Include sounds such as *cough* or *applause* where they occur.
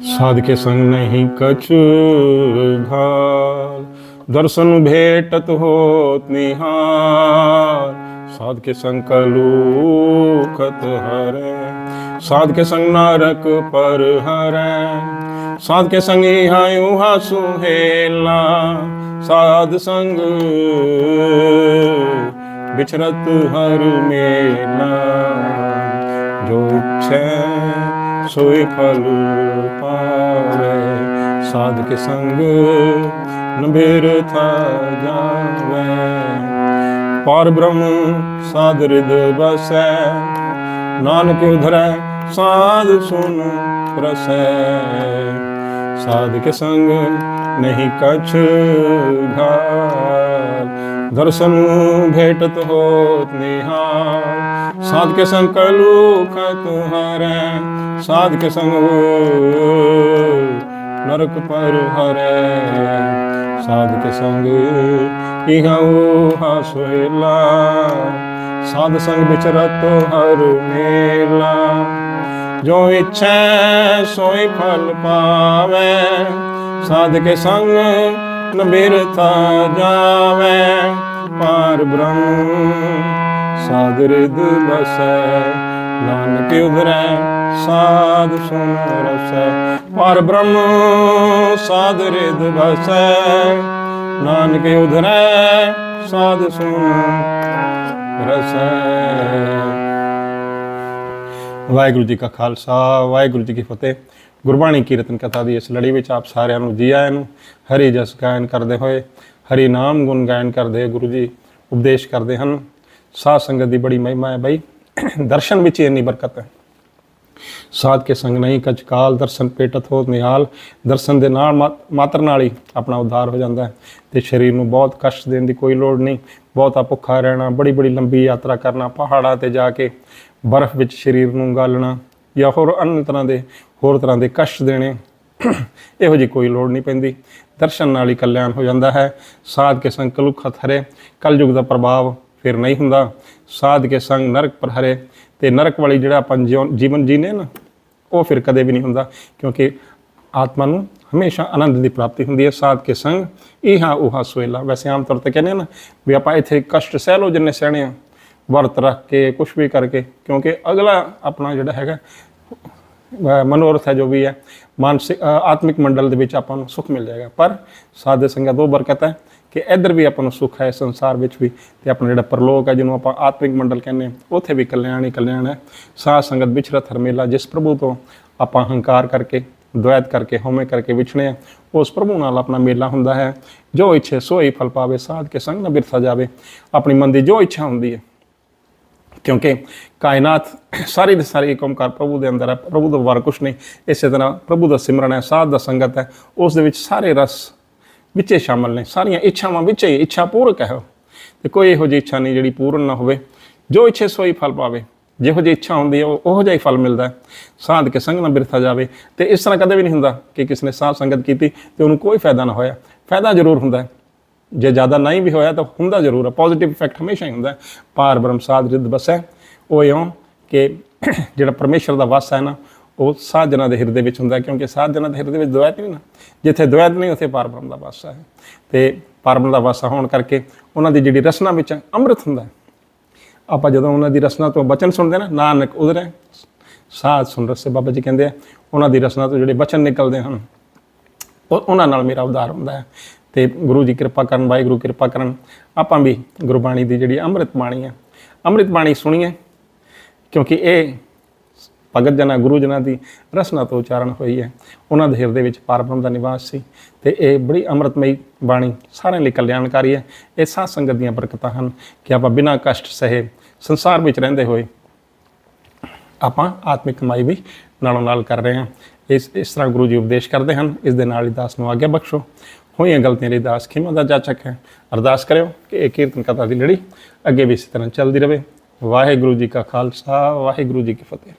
ਸਾਧ ਕੇ ਸੰਗ ਨਹੀਂ ਕਛ ਘਾਲ। ਦਰਸ਼ਨ ਭੇਟਤ ਹੋਤ ਨਿਹਾਰ ਸਾਧ ਕੇ ਸੰਗ ਕਲੂ ਖਤ ਹਰੈ। ਸਾਧ ਕੇ ਸੰਗ ਨਰਕ ਪਰ ਹਰੈ। ਸਾਧ ਕੇ ਸੰਗ ਇਹਾ ਉਹਾ ਸੁਹੇਲਾ ਸਾਧ ਸੰਗ ਵਿਚਰਤ ਹਰ ਮੇਲਾ। ਜੋ ਸੋਈ ਫਲ ਪਾਵੇ ਸਾਧ ਕੇ ਸੰਗ ਨਬੇਰ ਥਾ ਜਾਵੇ। ਪਰ ਬ੍ਰਹਮ ਸਾਧ ਰਿਦ ਬਸੈ ਨਾਨਕ ਉਧਰੈ ਸਾਧ ਸੁਨ ਰਸੈ। ਸਾਧ ਕੇ ਸੰਗ ਨਹੀਂ ਕਛ ਘਾਲ ਦਰਸ਼ਨ ਭੇਟਤ ਹੋਤ ਨਿਹਾਲ ਸਾਧ ਕੇ ਸੰਗ ਕਲੂ ਖਤ ਹਰੈ ਸਾਧ ਕੇ ਸੰਗ ਨਰਕ ਪਰ ਹਰੈ। ਸਾਧ ਕੇ ਸੰਗ ਇਹਾ ਉਹਾ ਸੋਇਲਾ, ਸਾਧ ਸੰਗ ਵਿਚਰਤ ਹਰ ਮੇਲਾ। ਜੋ ਇੱਛੈ ਸੋਈ ਫਲ ਪਾਵੇ ਸਾਧ ਕੇ ਸੰਗ ਨਬਿਰਥਾ ਜਾਵੇ, ਪਾਰ ਬ੍ਰਹਮ ਸਾਧ ਰਿਦ ਬਸੈ ਨਾਨਕ ਉਧਰੈ ਸਾਧ ਸੁਨ ਰਸੈ ਪਾਰ ਬ੍ਰਹਮ ਸਾਧ ਬਸੈ ਨਾਨਕ ਉਧਰੈ ਸਾਧ ਸੁਨ ਰਸੈ ਵਾਹਿਗੁਰੂ ਜੀ ਕਾ ਖਾਲਸਾ, ਵਾਹਿਗੁਰੂ ਜੀ ਕੀ ਫਤਿਹ। ਗੁਰਬਾਣੀ ਕੀਰਤਨ ਕਥਾ ਦੀ ਇਸ ਲੜੀ ਵਿੱਚ ਆਪ ਸਾਰਿਆਂ ਨੂੰ ਜੀ ਆਇਆਂ ਨੂੰ, ਹਰੀ ਜਸ ਗਾਇਨ ਕਰਦੇ ਹੋਏ, ਹਰੀ ਨਾਮ ਗੁਣ ਗਾਇਨ ਕਰਦੇ ਗੁਰੂ ਜੀ ਉਪਦੇਸ਼ ਕਰਦੇ ਹਨ। ਸਾਧ ਸੰਗਤ ਦੀ ਬੜੀ ਮਹਿਮਾ ਹੈ ਭਾਈ ਦਰਸ਼ਨ ਵਿੱਚ ਇੰਨੀ ਬਰਕਤ ਹੈ। ਸਾਧ ਕੇ ਸੰਗ ਨਹੀਂ ਕਚ ਕਾਲ ਦਰਸ਼ਨ ਪੇਟਤ ਹੋ ਨਿਹਾਲ, ਦਰਸ਼ਨ ਦੇ ਨਾਲ ਮਾਤਰ ਨਾਲ ਹੀ ਆਪਣਾ ਉਧਾਰ ਹੋ ਜਾਂਦਾ ਹੈ। ਤੇ ਸਰੀਰ ਨੂੰ ਬਹੁਤ ਕਸ਼ਟ ਦੇਣ ਦੀ ਕੋਈ ਲੋੜ ਨਹੀਂ, ਬਹੁਤਾ ਭੁੱਖਾ ਰਹਿਣਾ ਬੜੀ ਬੜੀ ਲੰਬੀ ਯਾਤਰਾ ਕਰਨਾ, ਪਹਾੜਾਂ ਤੇ ਜਾ ਕੇ ਬਰਫ਼ ਵਿੱਚ ਸਰੀਰ ਨੂੰ ਗਾਲਣਾ ਜਾਂ ਹੋਰ ਅન્ય ਤਰ੍ਹਾਂ ਦੇ, ਹੋਰ ਤਰ੍ਹਾਂ ਦੇ ਕਸ਼ਟ ਦੇਣੇ, ਇਹੋ ਜੀ ਕੋਈ ਲੋੜ ਨਹੀਂ ਪੈਂਦੀ। ਦਰਸ਼ਨ ਨਾਲ ਹੀ ਕਲਿਆਣ ਹੋ ਜਾਂਦਾ ਹੈ। ਸਾਧ ਕੇ ਸੰਗ ਕਲੁਖਤ ਹਰੇ, ਕਲਯੁਗ ਦਾ ਪ੍ਰਭਾਵ ਫਿਰ ਨਹੀਂ ਹੁੰਦਾ। ਸਾਧ ਕੇ ਸੰਗ ਨਰਕ ਪਰ ਹਰੇ, ਤੇ ਨਰਕ ਵਾਲੀ ਜਿਹੜਾ ਆਪਾਂ ਜਿਉ- ਜੀਵਨ ਜੀਨੇ ਨਾ, ਉਹ ਫਿਰ ਕਦੇ ਵੀ ਨਹੀਂ ਹੁੰਦਾ, ਕਿਉਂਕਿ ਆਤਮਾ ਨੂੰ ਹਮੇਸ਼ਾ ਆਨੰਦ ਦੀ ਪ੍ਰਾਪਤੀ ਹੁੰਦੀ ਹੈ। ਸਾਧ ਕੇ ਸੰਗ ਇਹਾ ਉਹਾ ਸੋਇਲਾ ਵੈਸੇ ਆਮ ਤੌਰ ਤੇ ਕਹਿੰਦੇ ਆ ਨਾ, ਵੀ ਆਪਾਂ ਇੱਥੇ ਕਸ਼ਟ ਸਹਿ ਲੋ ਜਿੰਨੇ ਸਹਿਣੇ ਆ। ਵਰਤ ਰੱਖ ਕੇ ਕੁਝ ਵੀ ਕਰਕੇ, ਕਿਉਂਕਿ ਅਗਲਾ ਆਪਣਾ ਜਿਹੜਾ ਹੈਗਾ ਮਨੋਰਥ ਹੈ ਜੋ ਵੀ ਹੈ, ਮਾਨਸਿਕ ਆਤਮਿਕ ਮੰਡਲ ਦੇ ਵਿੱਚ ਆਪਾਂ ਨੂੰ ਸੁੱਖ ਮਿਲ ਜਾਏਗਾ। ਪਰ ਸਾਧ ਸੰਗਤ ਉਹ ਬਰਕਤ ਹੈ ਕਿ ਇੱਧਰ ਵੀ ਆਪਾਂ ਨੂੰ ਸੁੱਖ ਹੈ, ਸੰਸਾਰ ਵਿੱਚ ਵੀ, ਤੇ ਆਪਣਾ ਜਿਹੜਾ ਪਰਲੋਕ ਹੈ, ਜਿਹਨੂੰ ਆਪਾਂ ਆਤਮਿਕ ਮੰਡਲ ਕਹਿੰਦੇ ਹਾਂ, ਉੱਥੇ ਵੀ ਕਲਿਆਣ ਹੀ ਕਲਿਆਣ ਹੈ। ਸਾਧ ਸੰਗਤ ਵਿਚਰਤ ਹਰਮੇਲਾ ਜਿਸ ਪ੍ਰਭੂ ਤੋਂ ਆਪਾਂ ਹੰਕਾਰ ਕਰਕੇ, ਦੁਆਇਤ ਕਰਕੇ, ਹਉਮੈ ਕਰਕੇ ਵਿਛਣੇ ਆ ਉਸ ਪ੍ਰਭੂ ਨਾਲ ਆਪਣਾ ਮੇਲਾ ਹੁੰਦਾ ਹੈ। ਜੋ ਇੱਛੇ ਸੋ ਫਲ ਪਾਵੇ, ਸਾਧ ਕੇ ਸੰਗ ਨਾ ਬਿਰਥਾ ਜਾਵੇ। ਆਪਣੀ ਮਨ ਦੀ ਜੋ ਇੱਛਾ ਹੁੰਦੀ ਹੈ ਕਿਉਂਕਿ ਕਾਇਨਾਤ ਸਾਰੀ ਦੀ ਸਾਰੀ ਏਕ ਓਮਕਾਰ ਪ੍ਰਭੂ ਦੇ ਅੰਦਰ ਹੈ ਪ੍ਰਭੂ ਤੋਂ ਬਾਹਰ ਕੁਛ ਨਹੀਂ। ਇਸੇ ਤਰ੍ਹਾਂ ਪ੍ਰਭੂ ਦਾ ਸਿਮਰਨ ਹੈ, ਸਾਧ ਦਾ ਸੰਗਤ ਹੈ, ਉਸ ਦੇ ਵਿੱਚ ਸਾਰੇ ਰਸ ਵਿੱਚੇ ਸ਼ਾਮਲ ਨੇ। ਸਾਰੀਆਂ ਇੱਛਾਵਾਂ ਵਿੱਚ ਹੀ ਇੱਛਾ ਪੂਰਕ ਹੈ ਉਹ। ਤੇ ਕੋਈ ਇਹੋ ਜਿਹੀ ਇੱਛਾ ਨਹੀਂ ਜਿਹੜੀ ਪੂਰਨ ਨਾ ਹੋਵੇ। ਜੋ ਇੱਛੇ ਸੋਈ ਫਲ ਪਾਵੇ। ਜਿਹੋ ਜਿਹੀ ਇੱਛਾ ਹੁੰਦੀ ਹੈ, ਉਹ ਉਹੋ ਜਿਹਾ ਹੀ ਫਲ ਮਿਲਦਾ ਹੈ। ਸਾਧ ਕੇ ਸੰਗ ਨਾਲ ਬਿਰਥਾ ਜਾਵੇ। ਤੇ ਇਸ ਤਰ੍ਹਾਂ ਕਦੇ ਵੀ ਨਹੀਂ ਹੁੰਦਾ ਕਿ ਕਿਸ ਨੇ ਸਾਧ ਸੰਗਤ ਕੀਤੀ ਤੇ ਉਹਨੂੰ ਕੋਈ ਫਾਇਦਾ ਨਾ ਹੋਇਆ। ਫਾਇਦਾ ਜ਼ਰੂਰ ਹੁੰਦਾ ਹੈ। ਜੇ ਜ਼ਿਆਦਾ ਨਹੀਂ ਵੀ ਹੋਇਆ ਤਾਂ ਹੁੰਦਾ ਜ਼ਰੂਰ ਹੈ ਪੋਜ਼ਿਟਿਵ ਇਫੈਕਟ ਹਮੇਸ਼ਾ ਹੀ ਹੁੰਦਾ ਹੈ। ਪਾਰ ਬ੍ਰਹਮ ਸਾਧ ਰਿੱਧ ਬਸੈ ਉਹ ਇਉਂ ਕਿ *clears throat* ਜਿਹੜਾ ਪਰਮੇਸ਼ਰ ਦਾ ਵਾਸਾ ਹੈ ਨਾ, ਉਹ ਸਾਧਨਾ ਦੇ ਹਿਰਦੇ ਵਿੱਚ ਹੁੰਦਾ ਹੈ, ਕਿਉਂਕਿ ਸਾਧਨਾ ਦੇ ਹਿਰਦੇ ਵਿੱਚ ਦੁਆਇਤ ਨਹੀਂ ਨਾ। ਜਿੱਥੇ ਦੁਆਇਤ ਨਹੀਂ, ਉੱਥੇ ਪਾਰ ਬ੍ਰਹਮ ਦਾ ਵਾਸਾ ਹੈ। ਤੇ ਪਾਰ ਬ੍ਰਹਮ ਦਾ ਵਾਸਾ ਹੋਣ ਕਰਕੇ ਉਹਨਾਂ ਦੀ ਜਿਹੜੀ ਰਸਨਾ ਵਿੱਚ ਅੰਮ੍ਰਿਤ ਹੁੰਦਾ ਆਪਾਂ ਜਦੋਂ ਉਹਨਾਂ ਦੀ ਰਸਨਾ ਤੋਂ ਬਚਨ ਸੁਣਦੇ ਨਾ, ਨਾਨਕ ਉਧਰ ਸਾਧ ਸੁਣ ਰਸੇ ਬਾਬਾ ਜੀ ਕਹਿੰਦੇ ਆ, ਉਹਨਾਂ ਦੀ ਰਸਨਾ ਤੋਂ ਜਿਹੜੇ ਬਚਨ ਨਿਕਲਦੇ ਹਨ, ਉਹ ਉਹਨਾਂ ਨਾਲ ਮੇਰਾ ਉਧਾਰ ਹੁੰਦਾ ਹੈ। ਤੇ ਗੁਰੂ ਜੀ ਕਿਰਪਾ ਕਰਨ, ਵਾਹਿਗੁਰੂ ਕਿਰਪਾ ਕਰਨ। ਆਪਾਂ ਵੀ ਗੁਰਬਾਣੀ ਦੀ ਜਿਹੜੀ ਅੰਮ੍ਰਿਤ ਬਾਣੀ ਹੈ, ਅੰਮ੍ਰਿਤ ਬਾਣੀ ਸੁਣੀਏ ਕਿਉਂਕਿ ਇਹ ਭਗਤ ਜਨਾਂ, ਗੁਰੂ ਜਨਾਂ ਦੀ ਰਸਨਾ ਤੋਂ ਉਚਾਰਨ ਹੋਈ ਹੈ। ਉਹਨਾਂ ਦੇ ਹਿਰਦੇ ਵਿੱਚ ਪਰਬ੍ਰਹਮ ਦਾ ਨਿਵਾਸ ਸੀ ਤੇ ਇਹ ਬੜੀ ਅੰਮ੍ਰਿਤਮਈ ਬਾਣੀ ਸਾਰਿਆਂ ਲਈ ਕਲਿਆਣਕਾਰੀ ਹੈ। ਇਹ ਸਾਧ ਸੰਗਤ ਦੀਆਂ ਬਰਕਤਾਂ ਹਨ ਕਿ ਆਪਾਂ ਬਿਨਾਂ ਕਸ਼ਟ ਸਹੇ ਸੰਸਾਰ ਵਿੱਚ ਰਹਿੰਦੇ ਹੋਏ ਆਪਾਂ ਆਤਮਿਕ ਕਮਾਈ ਵੀ ਨਾਲੋਂ ਨਾਲ ਕਰ ਰਹੇ ਹਾਂ। ਇਸ ਇਸ ਤਰ੍ਹਾਂ ਗੁਰੂ ਜੀ ਉਪਦੇਸ਼ ਕਰਦੇ ਹਨ। ਇਸ ਦੇ ਨਾਲ ਹੀ ਦਾਸ ਨੂੰ ਆਗਿਆ ਬਖਸ਼ੋ। ਹੋਈਆਂ ਗਲਤੀਆਂ ਲਈ ਦਾਸ ਖਿਮਾ ਦਾ ਜਾਚਕ ਹੈ। ਅਰਦਾਸ ਕਰਿਓ ਕਿ ਇਹ ਕੀਰਤਨ ਕਥਾ ਦੀ ਲੜੀ ਅੱਗੇ ਵੀ ਇਸ ਤਰ੍ਹਾਂ ਚੱਲਦੀ ਰਹੇ। ਵਾਹਿਗੁਰੂ ਜੀ ਕਾ ਖਾਲਸਾ, ਵਾਹਿਗੁਰੂ ਜੀ ਕੀ ਫਤਿਹ।